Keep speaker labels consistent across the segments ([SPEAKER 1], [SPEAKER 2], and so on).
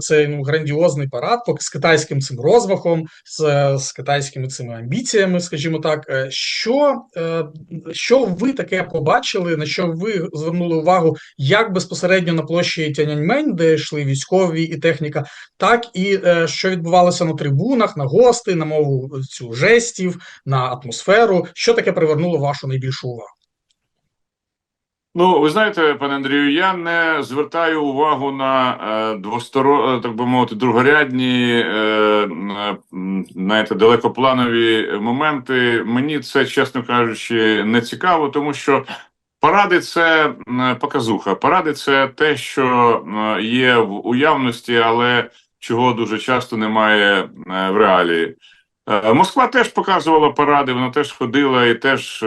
[SPEAKER 1] цей ну грандіозний парад, з китайським цим розвахом, з, з китайськими цими амбіціями, скажімо так. Е, Що, е, що ви таке побачили? На що ви звернули увагу, як безпосередньо на площі Тяньаньмень, де йшли військові і техніка, так і е, що відбувалося на трибунах, на гости, на мову цю жестів, на атмосферу? Що таке привернуло вашу найбільшу увагу?
[SPEAKER 2] Ну, ви знаєте, пане Андрію, я не звертаю увагу на е, двосторо, е, так би мовити, другорядні, е, е, знаєте, далекопланові моменти. Мені це, чесно кажучи, не цікаво, тому що паради це показуха. Паради це те, що є в уявності, але чого дуже часто немає е, в реалії. Е, Москва теж показувала паради, вона теж ходила і теж.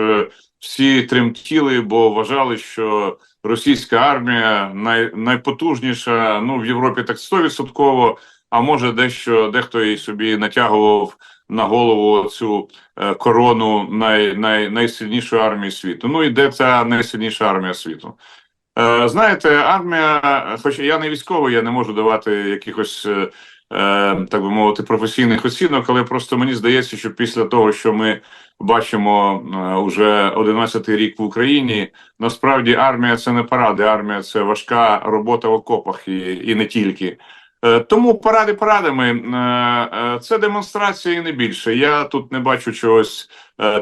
[SPEAKER 2] Всі тремтіли, бо вважали, що російська армія най, найпотужніша ну в Європі так 100%, а може дещо дехто і собі натягував на голову цю е, корону най, най, найсильнішої армії світу. Ну і де ця найсильніша армія світу? Е, знаєте, армія, хоч я не військовий, я не можу давати якихось. Е, так би мовити, професійних оцінок, але просто мені здається, що після того, що ми бачимо вже уже 11-й рік в Україні, насправді армія це не паради, армія це важка робота в окопах і, і не тільки. Е, Тому паради парадами е, е, це демонстрація не більше. Я тут не бачу чогось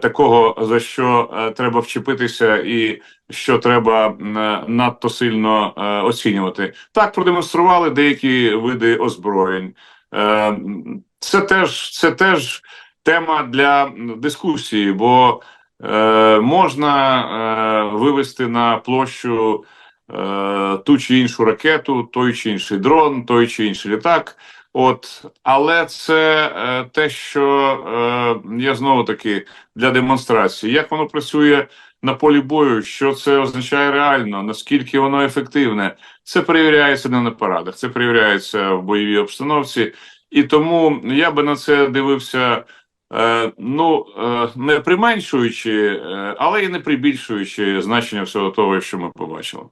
[SPEAKER 2] такого, за що треба вчепитися, і що треба надто сильно оцінювати. Так продемонстрували деякі види озброєнь. Це теж це теж тема для дискусії, бо можна вивести на площу ту чи іншу ракету, той чи інший дрон, той чи інший літак. От, але це е, те, що е, я знову таки для демонстрації, як воно працює на полі бою, що це означає реально, наскільки воно ефективне, це перевіряється не на парадах, це перевіряється в бойовій обстановці, і тому я би на це дивився. Е, ну е, не применшуючи, е, але і не прибільшуючи значення всього того, що ми побачили.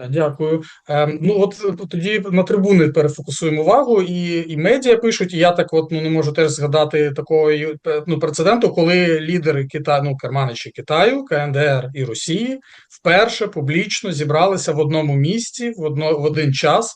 [SPEAKER 1] Е, Дякую. Ем, ну от е, тоді на трибуни перефокусуємо увагу, і, і медіа пишуть, і я так от ну не можу теж згадати такого е, ну, прецеденту, коли лідери Китаю, ну керманичі Китаю, КНДР і Росії вперше публічно зібралися в одному місці в одно в один час.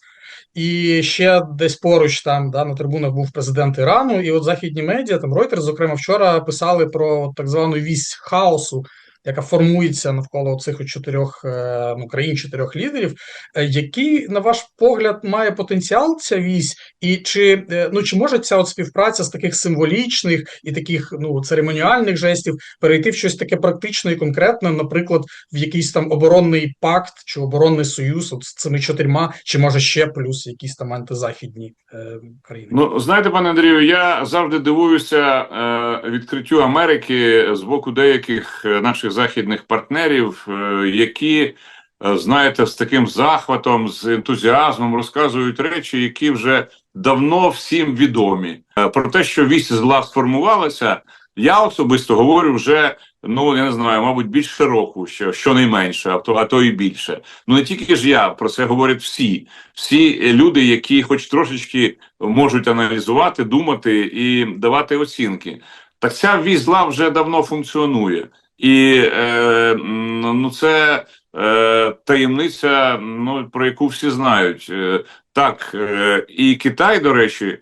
[SPEAKER 1] І ще десь поруч там да, на трибунах був президент Ірану, і от західні медіа, там Reuters, зокрема, вчора писали про так звану вісь хаосу, яка формується навколо цих чотирьох е, ну, країн, чотирьох лідерів. Е, Який, на ваш погляд, має потенціал ця вісь, і чи е, ну чи може ця от співпраця з таких символічних і таких ну церемоніальних жестів перейти в щось таке практичне і конкретне, наприклад, в якийсь там оборонний пакт чи оборонний союз от з цими чотирма, чи може ще плюс якісь там антизахідні е, країни?
[SPEAKER 2] Ну знаєте, пане Андрію, я завжди дивуюся е, відкриттю Америки з боку деяких наших західних партнерів, е, які е, знаєте, з таким захватом, з ентузіазмом розказують речі, які вже давно всім відомі. Е, Про те, що вісь зла сформувалася, я особисто говорю вже. Ну я не знаю, мабуть, більше року, що щонайменше, а то а то і більше. Ну не тільки ж я про це говорять всі, всі люди, які, хоч трошечки, можуть аналізувати, думати і давати оцінки. Так ця вісь зла вже давно функціонує, і е, ну це е, таємниця, ну про яку всі знають. Е, так, і Китай, до речі.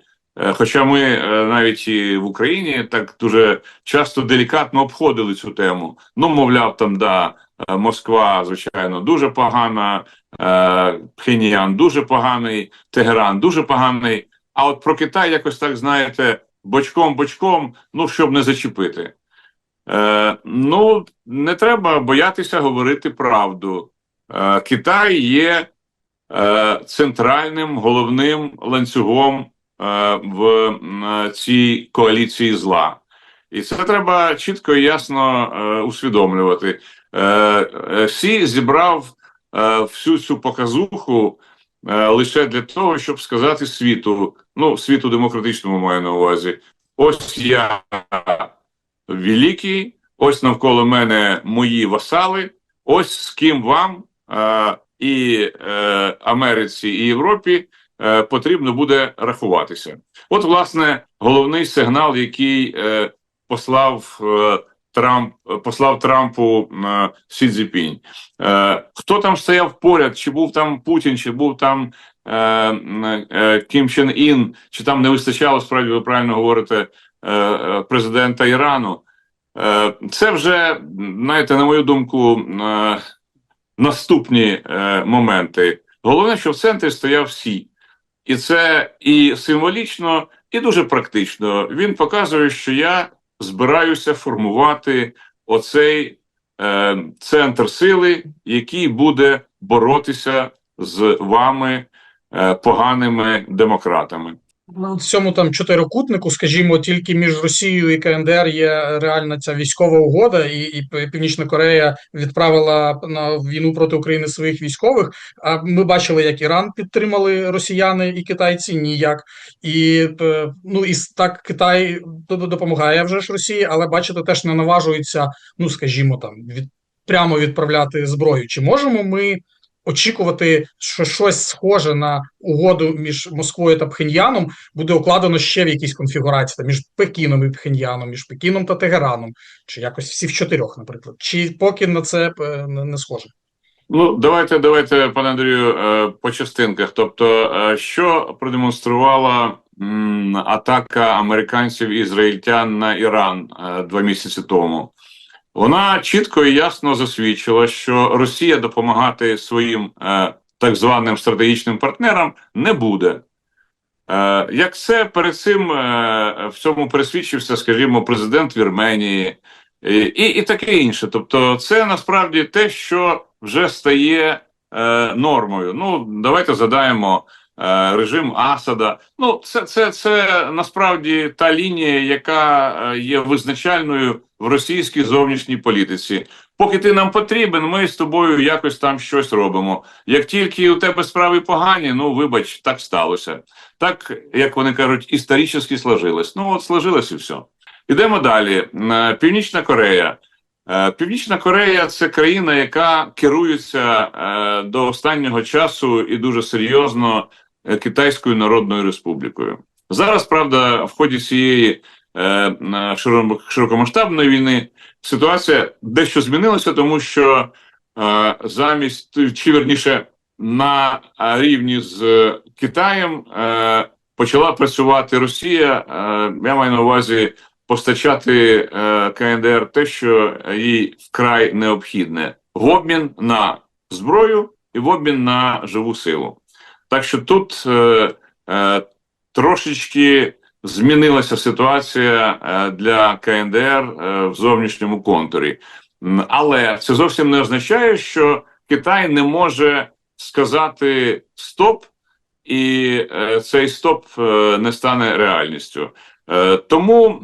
[SPEAKER 2] Хоча ми навіть і в Україні так дуже часто делікатно обходили цю тему. Ну, мовляв, там да, Москва, звичайно, дуже погана, Пхеньян дуже поганий, Тегеран дуже поганий. А от про Китай якось так знаєте, бочком-бочком, ну щоб не зачепити. Е, ну, не треба боятися говорити правду. Е, Китай є е, центральним головним ланцюгом в цій коаліції зла. І це треба чітко і ясно усвідомлювати. Е, Сі зібрав всю цю показуху лише для того, щоб сказати світу, ну, світу демократичному маю на увазі. Ось я великий, ось навколо мене мої васали, ось з ким вам е, і е, Америці, і Європі е, потрібно буде рахуватися. От, власне, головний сигнал, який е, послав е, Трамп, послав Трампу е, Сі Цзіпінь. Е, хто там стояв поряд? Чи був там Путін, чи був там е, е, Кім Чен Ін, чи там не вистачало справді, ви правильно говорите, президента Ірану? Е, це вже, знаєте, на мою думку, е, наступні е, моменти. Головне, що в центрі стояв Сі. І це і символічно, і дуже практично. Він показує, що я збираюся формувати оцей е, центр сили, який буде боротися з вами, е, поганими демократами.
[SPEAKER 1] В цьому там чотирикутнику, скажімо, тільки між Росією і КНДР є реальна ця військова угода, і, і Північна Корея відправила на війну проти України своїх військових. А ми бачили, як Іран підтримали росіяни і китайці ніяк. І е, ну і так Китай допомагає вже ж Росії, але бачите, теж не наважується, ну скажімо, там від прямо відправляти зброю. Чи можемо ми? Очікувати, що щось схоже на угоду між Москвою та Пхеньяном буде укладено ще в якійсь конфігурації там, між Пекіном і Пхеньяном, між Пекіном та Тегераном, чи якось всі в чотирьох, наприклад. Чи поки на це е, не схоже?
[SPEAKER 2] Ну, давайте, давайте, пане Андрію, е, по частинках. Тобто, е, що продемонструвала атака американців і ізраїльтян на Іран два місяці тому? Вона чітко і ясно засвідчила, що Росія допомагати своїм е, так званим стратегічним партнерам не буде. Е, як це перед цим е, в цьому пересвідчився, скажімо, президент Вірменії і, і, і таке інше. Тобто, це насправді те, що вже стає е, нормою. Ну, давайте задаємо е, режим Асада. Ну, це, це, це насправді та лінія, яка е, є визначальною в російській зовнішній політиці. Поки ти нам потрібен, ми з тобою якось там щось робимо. Як тільки у тебе справи погані, ну вибач, так сталося. Так, як вони кажуть, історично сложилось. Ну, от сложилось і все. Ідемо далі. Е, Північна Корея. Е, Північна Корея це країна, яка керується е, до останнього часу і дуже серйозно Китайською Народною Республікою. Зараз, правда, в ході цієї широкомасштабної війни ситуація дещо змінилася, тому що е, замість чи верніше на е, рівні з е, Китаєм е, почала працювати Росія. Е, я маю на увазі постачати е, КНДР те, що їй вкрай необхідне в обмін на зброю і в обмін на живу силу. Так що тут е, е, трошечки змінилася ситуація е, для КНДР е, в зовнішньому контурі. Але це зовсім не означає, що Китай не може сказати стоп, і е, цей стоп не стане реальністю. Тому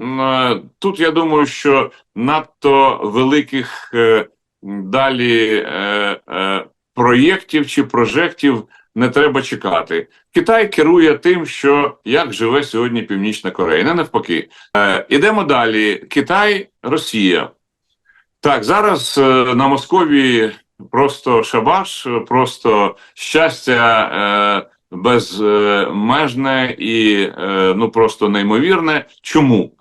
[SPEAKER 2] тут я думаю, що надто великих далі проєктів чи прожектів не треба чекати. Китай керує тим, що як живе сьогодні Північна Корея, не навпаки. Е, ідемо далі. Китай, Росія. Так, зараз е, на Московії просто шабаш, просто щастя е, безмежне і е, ну просто неймовірне. Чому?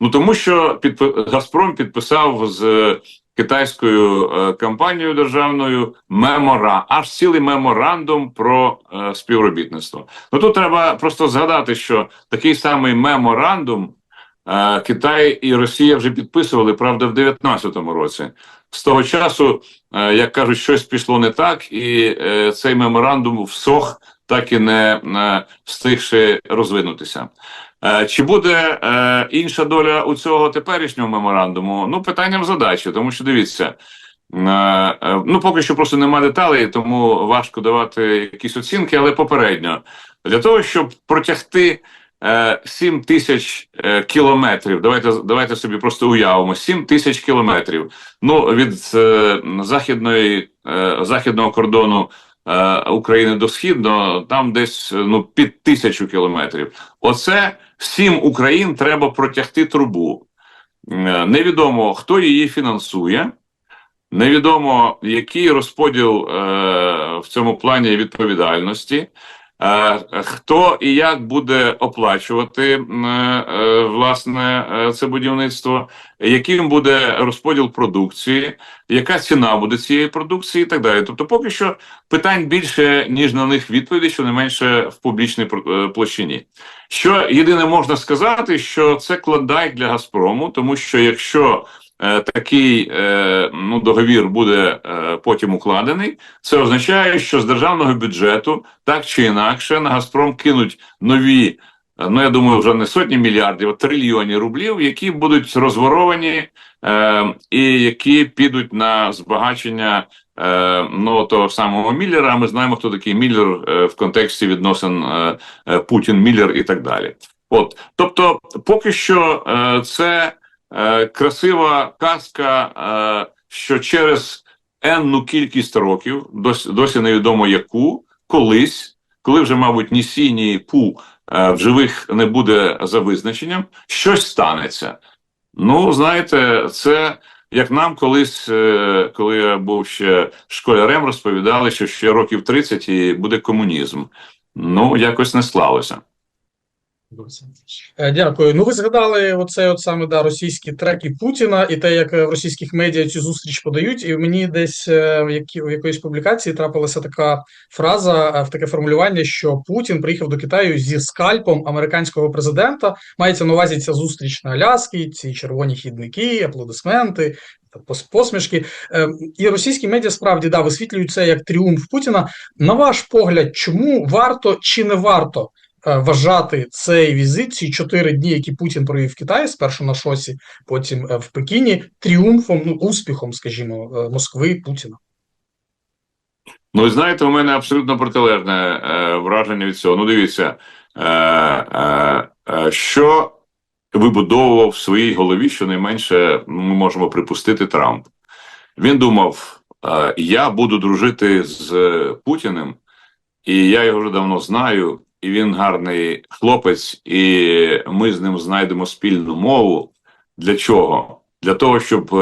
[SPEAKER 2] Ну тому що підпи- Газпром підписав з китайською е, компанією державною мемора, аж цілий меморандум про е, співробітництво. Ну тут треба просто згадати, що такий самий меморандум е, Китай і Росія вже підписували, правда, в 19-му році. З того часу, як кажуть, щось пішло не так, і цей меморандум всох, так і не встигши розвинутися. Е, Чи буде е, інша доля у цього теперішнього меморандуму? Ну, питанням задачі, тому що дивіться. е, Ну, поки що просто немає деталей, тому важко давати якісь оцінки, але попередньо для того, щоб протягти е, 7 тисяч кілометрів, давайте давайте собі просто уявимо: 7 тисяч кілометрів. Ну від західної західного кордону України до східного, там десь ну під тисячу кілометрів. Оце всім Україн треба протягти трубу. Е, Невідомо хто її фінансує. Невідомо, який розподіл е, в цьому плані відповідальності. Е, Хто і як буде оплачувати е, власне е, це будівництво, яким буде розподіл продукції, яка ціна буде цієї продукції, і так далі. Тобто, поки що питань більше ніж на них відповіді, що не менше в публічній площині. Що єдине можна сказати, що це кладай для Газпрому, тому що якщо такий е, ну, договір буде е, потім укладений, це означає, що з державного бюджету так чи інакше на Газпром кинуть нові. е, Ну, я думаю, вже не сотні мільярдів, а трильйони рублів, які будуть розворовані е, і які підуть на збагачення е, ну, того самого Міллера. Ми знаємо, хто такий Міллер е, в контексті відносин е, е, Путін, Міллер і так далі. От, тобто, поки що е, це е, красива казка, е, що через енну кількість років, досі, досі невідомо яку, колись, коли вже, мабуть, ні сі, ні пу е, в живих не буде за визначенням, щось станеться. Ну, знаєте, це як нам колись, коли я був ще школярем, розповідали, що ще років 30 і буде комунізм. Ну, якось не склалося.
[SPEAKER 1] Е, Дякую. Ну, ви згадали оцей от саме да, російські треки Путіна і те, як е, в російських медіа цю зустріч подають. І мені десь е, які, в якоїсь публікації трапилася така фраза, в таке формулювання, що Путін приїхав до Китаю зі скальпом американського президента. Мається на увазі ця зустріч на Аляскі, ці червоні хідники, аплодисменти. Посмішки і російські медіа справді да висвітлюють це як тріумф Путіна. На ваш погляд, чому варто чи не варто вважати цей візит, ці чотири дні, які Путін провів в Китаї, спершу на шосі, потім е, в Пекіні, тріумфом, ну успіхом, скажімо, е, Москви Путіна.
[SPEAKER 2] Ну, і знаєте, у мене абсолютно протилежне е, враження від цього. Ну, дивіться, е, е, е, що вибудовував в своїй голові, щонайменше ми можемо припустити Трамп. Він думав: е, я буду дружити з е, Путіним, і я його вже давно знаю, і він гарний хлопець, і ми з ним знайдемо спільну мову. Для чого? Для того, щоб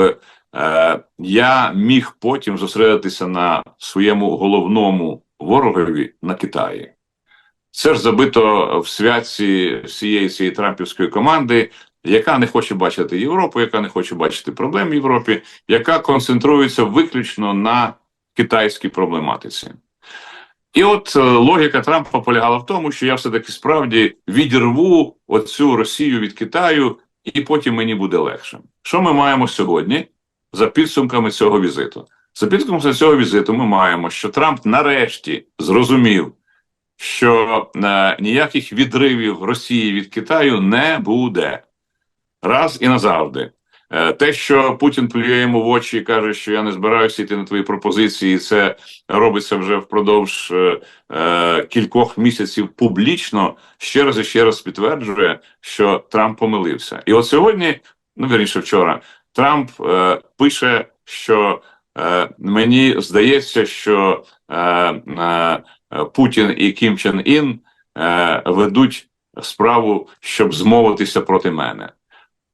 [SPEAKER 2] е, я міг потім зосередитися на своєму головному ворогові на Китаї. Це ж забито в святці всієї цієї трампівської команди, яка не хоче бачити Європу, яка не хоче бачити проблем в Європі, яка концентрується виключно на китайській проблематиці. І от е, логіка Трампа полягала в тому, що я все-таки справді відірву оцю Росію від Китаю, і потім мені буде легше. Що ми маємо сьогодні за підсумками цього візиту? За підсумками цього візиту ми маємо, що Трамп нарешті зрозумів, що е, ніяких відривів Росії від Китаю не буде раз і назавжди. Е, Те, що Путін плює йому в очі і каже, що я не збираюся йти на твої пропозиції, це робиться вже впродовж е, е, кількох місяців публічно, ще раз і ще раз підтверджує, що Трамп помилився. І от сьогодні, ну вірніше, вчора, Трамп е, пише, що е, мені здається, що е, е, Путін і Кім Чен Ін е, ведуть справу, щоб змовитися проти мене.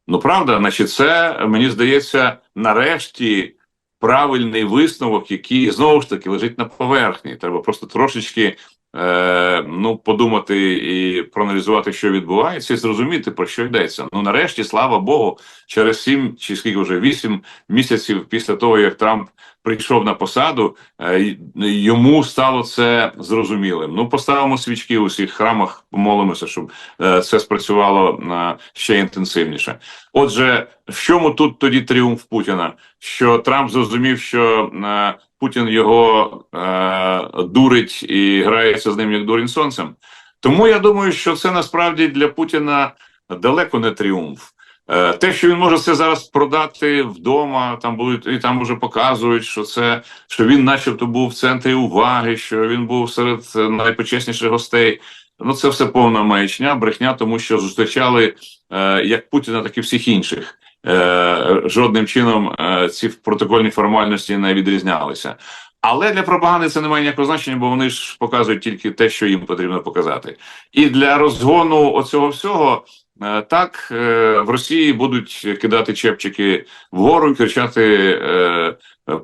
[SPEAKER 2] Ну, правда, значить, це мені здається, нарешті правильний висновок, який знову ж таки лежить на поверхні. Треба просто трошечки е, ну, подумати і проаналізувати, що відбувається, і зрозуміти, про що йдеться. Ну, нарешті, слава Богу, через сім чи скільки вже вісім місяців після того, як Трамп прийшов на посаду, е, йому стало це зрозумілим. Ну, поставимо свічки у всіх храмах, помолимося, щоб е, це спрацювало е, ще інтенсивніше. Отже, в чому тут тоді тріумф Путіна? Що Трамп зрозумів, що е, Путін його е, дурить і грається з ним як дурень сонцем. Тому я думаю, що це насправді для Путіна далеко не тріумф. Е, Те, що він може це зараз продати вдома, там будуть і там вже показують, що це що він, начебто, був в центрі уваги, що він був серед е, найпочесніших гостей. Ну, це все повна маячня, брехня, тому що зустрічали е, як Путіна, так і всіх інших. Е, жодним чином е, ці протокольні формальності не відрізнялися. Але для пропаганди це не має ніякого значення, бо вони ж показують тільки те, що їм потрібно показати. І для розгону оцього всього е, так в Росії будуть кидати чепчики вгору і кричати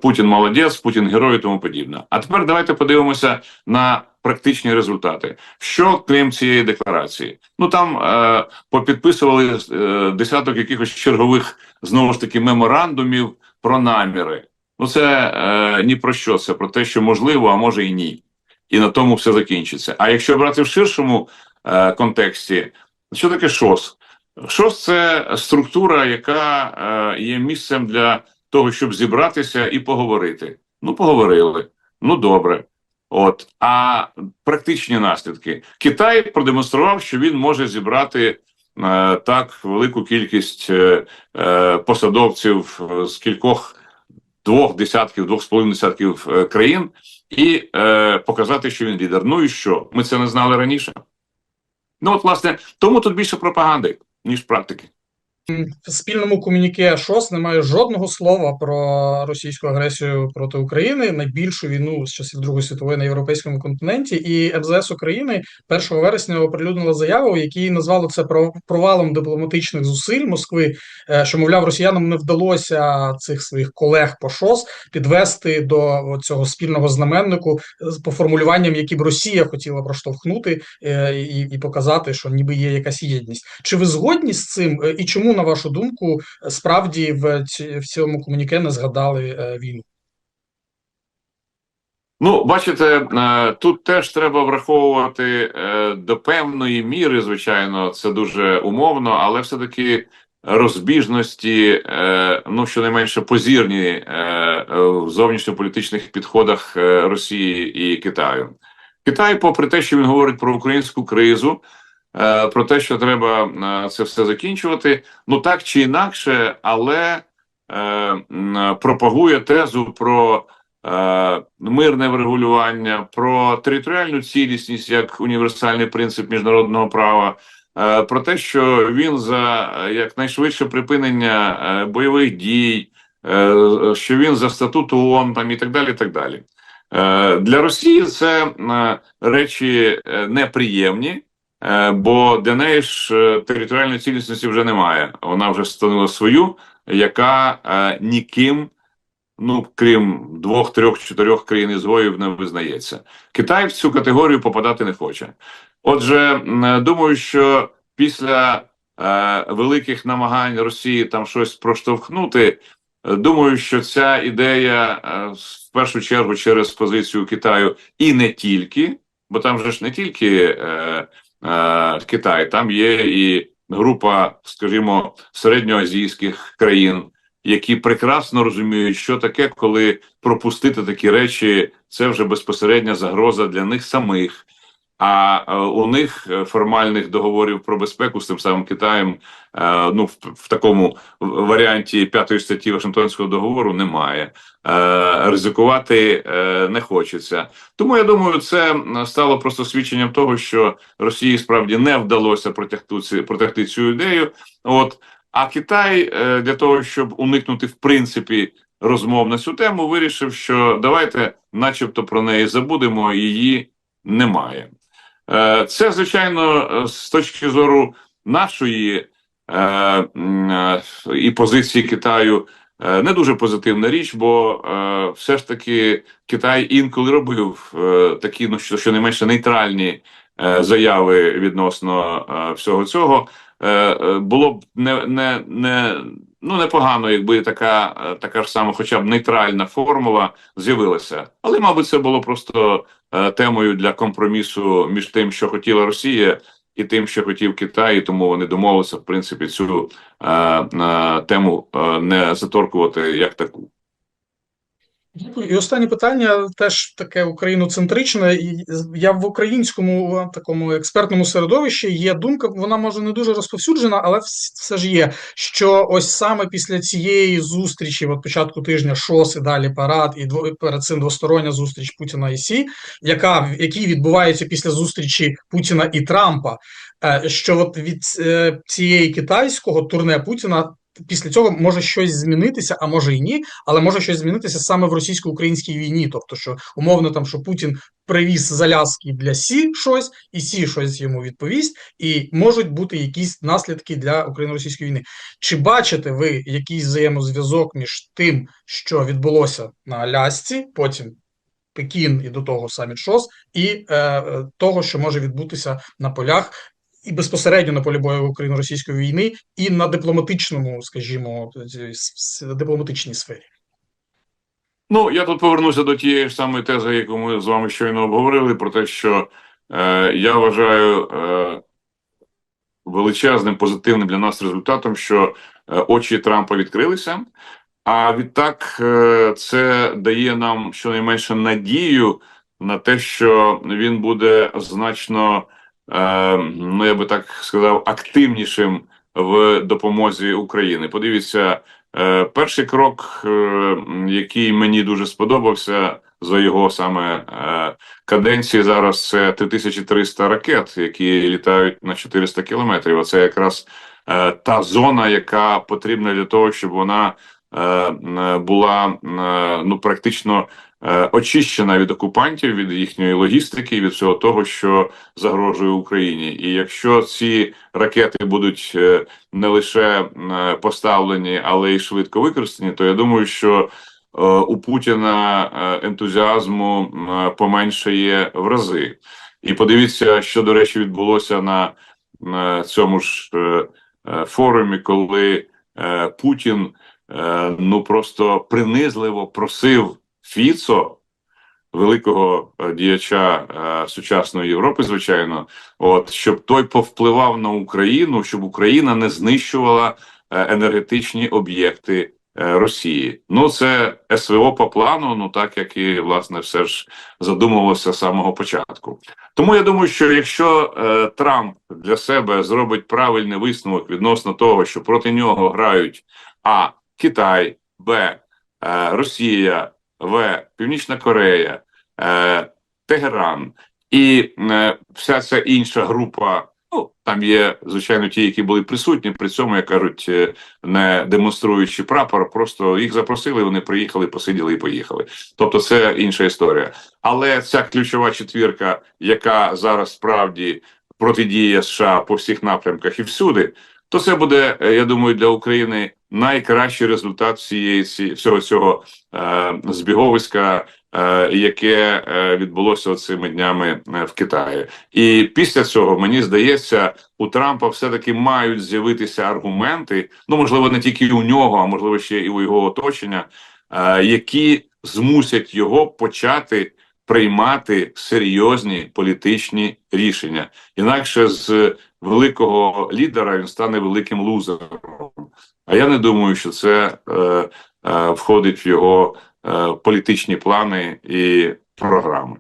[SPEAKER 2] Путін молодець, Путін герой і тому подібне. А тепер давайте подивимося на практичні результати. Що крім цієї декларації? Ну там е, попідписували е, десяток якихось чергових знову ж таки меморандумів про наміри. Ну це е, ні про що. Це про те, що можливо, а може і ні. І на тому все закінчиться. А якщо брати в ширшому е, контексті, що таке ШОС? ШОС це структура, яка е, є місцем для того, щоб зібратися і поговорити. Ну, поговорили. Ну, добре. От, а практичні наслідки. Китай продемонстрував, що він може зібрати е, так велику кількість е, е, посадовців з кількох двох десятків, двох з половиною десятків країн, і показати, що він лідер. Ну і що? Ми це не знали раніше. Ну, от, власне, тому тут більше пропаганди, ніж практики.
[SPEAKER 1] В спільному комюніке ШОС немає жодного слова про російську агресію проти України, найбільшу війну з часів Другої світової на європейському континенті. І МЗС України 1 вересня оприлюднила заяву, в якій назвало це про- провалом дипломатичних зусиль Москви, е, що мовляв, росіянам не вдалося цих своїх колег по ШОС підвести до цього спільного знаменнику з- формулюванням, які б Росія хотіла проштовхнути е, і, і показати, що ніби є якась єдність. Чи ви згодні з цим? Е, І чому, на вашу думку, справді в, цьому комуніке не згадали е, війну?
[SPEAKER 2] Ну, бачите, е, тут теж треба враховувати е, до певної міри, звичайно, це дуже умовно, але все-таки розбіжності, ну щонайменше позірні в зовнішньополітичних підходах Росії і Китаю. Китай, попри те, що він говорить про українську кризу, про те, що треба е, це все закінчувати, ну так чи інакше, але е, пропагує тезу про е, мирне врегулювання, про територіальну цілісність як універсальний принцип міжнародного права, е, про те, що він за е, якнайшвидше припинення е, бойових дій, е, що він за статут ООН там і так далі. і так далі. Е, Для Росії це е, речі е, неприємні. Е, Бо для неї ж е, територіальної цілісності вже немає. Вона вже встановила свою, яка е, ніким, ну крім двох, трьох, чотирьох країн ізгоїв, не визнається. Китай в цю категорію попадати не хоче. Отже, думаю, що після великих намагань Росії там щось проштовхнути, думаю, що ця ідея в першу чергу через позицію Китаю і не тільки, бо там же ж не тільки. Китай, там є і група, скажімо, середньоазійських країн, які прекрасно розуміють, що таке, коли пропустити такі речі, це вже безпосередня загроза для них самих. А е, у них е, формальних договорів про безпеку з тим самим Китаєм, е, ну в, в такому варіанті п'ятої статті Вашингтонського договору немає. Ризикувати не хочеться. Тому я думаю, це стало просто свідченням того, що Росії справді не вдалося протягти, протягти цю ідею. От а Китай для того, щоб уникнути в принципі розмов на цю тему, вирішив, що давайте, начебто, про неї забудемо, її немає. Е, Це, звичайно, е, з точки зору нашої е, і позиції Китаю не дуже позитивна річ, бо все ж таки Китай інколи робив такі, ну що щонайменше нейтральні е, заяви відносно всього цього. Було б не, не, не ну непогано, якби така, така ж сама, хоча б нейтральна формула з'явилася. Але, мабуть, це було просто темою для компромісу між тим, що хотіла Росія, і тим, що хотів Китай, і тому вони домовилися, в принципі, цю е, е, тему е, не заторкувати як таку.
[SPEAKER 1] Дякую. І останнє питання теж таке україноцентричне. Я в українському такому експертному середовищі є думка, вона може не дуже розповсюджена, але все ж є. Що ось саме після цієї зустрічі, от початку тижня, ШОС і далі парад, і перед цим двостороння зустріч Путіна і Сі, яка який відбувається після зустрічі Путіна і Трампа. е, Що от від е, цієї китайського турне Путіна після цього може щось змінитися, а може і ні, але може щось змінитися саме в російсько-українській війні. Тобто, що умовно там, що Путін привіз з Аляски для Сі щось, і Сі щось йому відповість, і можуть бути якісь наслідки для україно-російської війни. Чи бачите ви якийсь взаємозв'язок між тим, що відбулося на Алясці, потім Пекін і до того саміт ШОС, і е, е, того, що може відбутися на полях. І безпосередньо на полі бою україно-російської війни, і на дипломатичному, скажімо, с- дипломатичній сфері.
[SPEAKER 2] Ну, я тут повернуся до тієї ж самої тези, яку ми з вами щойно обговорили, про те, що е, я вважаю е, величезним позитивним для нас результатом, що е, очі Трампа відкрилися. А відтак е, це дає нам щонайменше надію на те, що він буде значно, е, ну я би так сказав, активнішим в допомозі України. Подивіться, е, перший крок, е, який мені дуже сподобався за його саме е, каденції зараз, це 3300 ракет, які літають на 400 кілометрів. Оце якраз е, та зона, яка потрібна для того, щоб вона е, е, була е, ну практично е, очищена від окупантів, від їхньої логістики, від всього того, що загрожує Україні. І якщо ці ракети будуть е, не лише е, поставлені, але й швидко використані, то я думаю, що е, у Путіна е, ентузіазму е, поменшає в рази. І подивіться, що до речі відбулося на, на цьому ж е, е, форумі, коли е, Путін е, ну просто принизливо просив Фіцо, великого е, діяча е, сучасної Європи, звичайно, от щоб той повпливав на Україну, щоб Україна не знищувала е, енергетичні об'єкти е, Росії. Ну це СВО по плану, ну так як і власне все ж задумувалося з самого початку. Тому я думаю, що якщо е, Трамп для себе зробить правильний висновок відносно того, що проти нього грають а Китай, Б, Росія, В, Північна Корея, е, Тегеран і е, вся ця інша група. Ну там є звичайно ті, які були присутні, при цьому як кажуть, е, не демонструючи прапор, просто їх запросили. Вони приїхали, посиділи і поїхали. Тобто, це інша історія. Але ця ключова четвірка, яка зараз справді протидіє США по всіх напрямках і всюди, то це буде, е, я думаю, для України найкращий результат всієї всього цього е, збіговиська, е, яке е, відбулося цими днями е, в Китаї. І після цього мені здається, у Трампа все-таки мають з'явитися аргументи. Ну можливо, не тільки у нього, а можливо ще і у його оточення, які змусять його почати приймати серйозні політичні рішення. Інакше з великого лідера він стане великим лузером. А я не думаю, що це е, е, входить в його е, політичні плани і програми.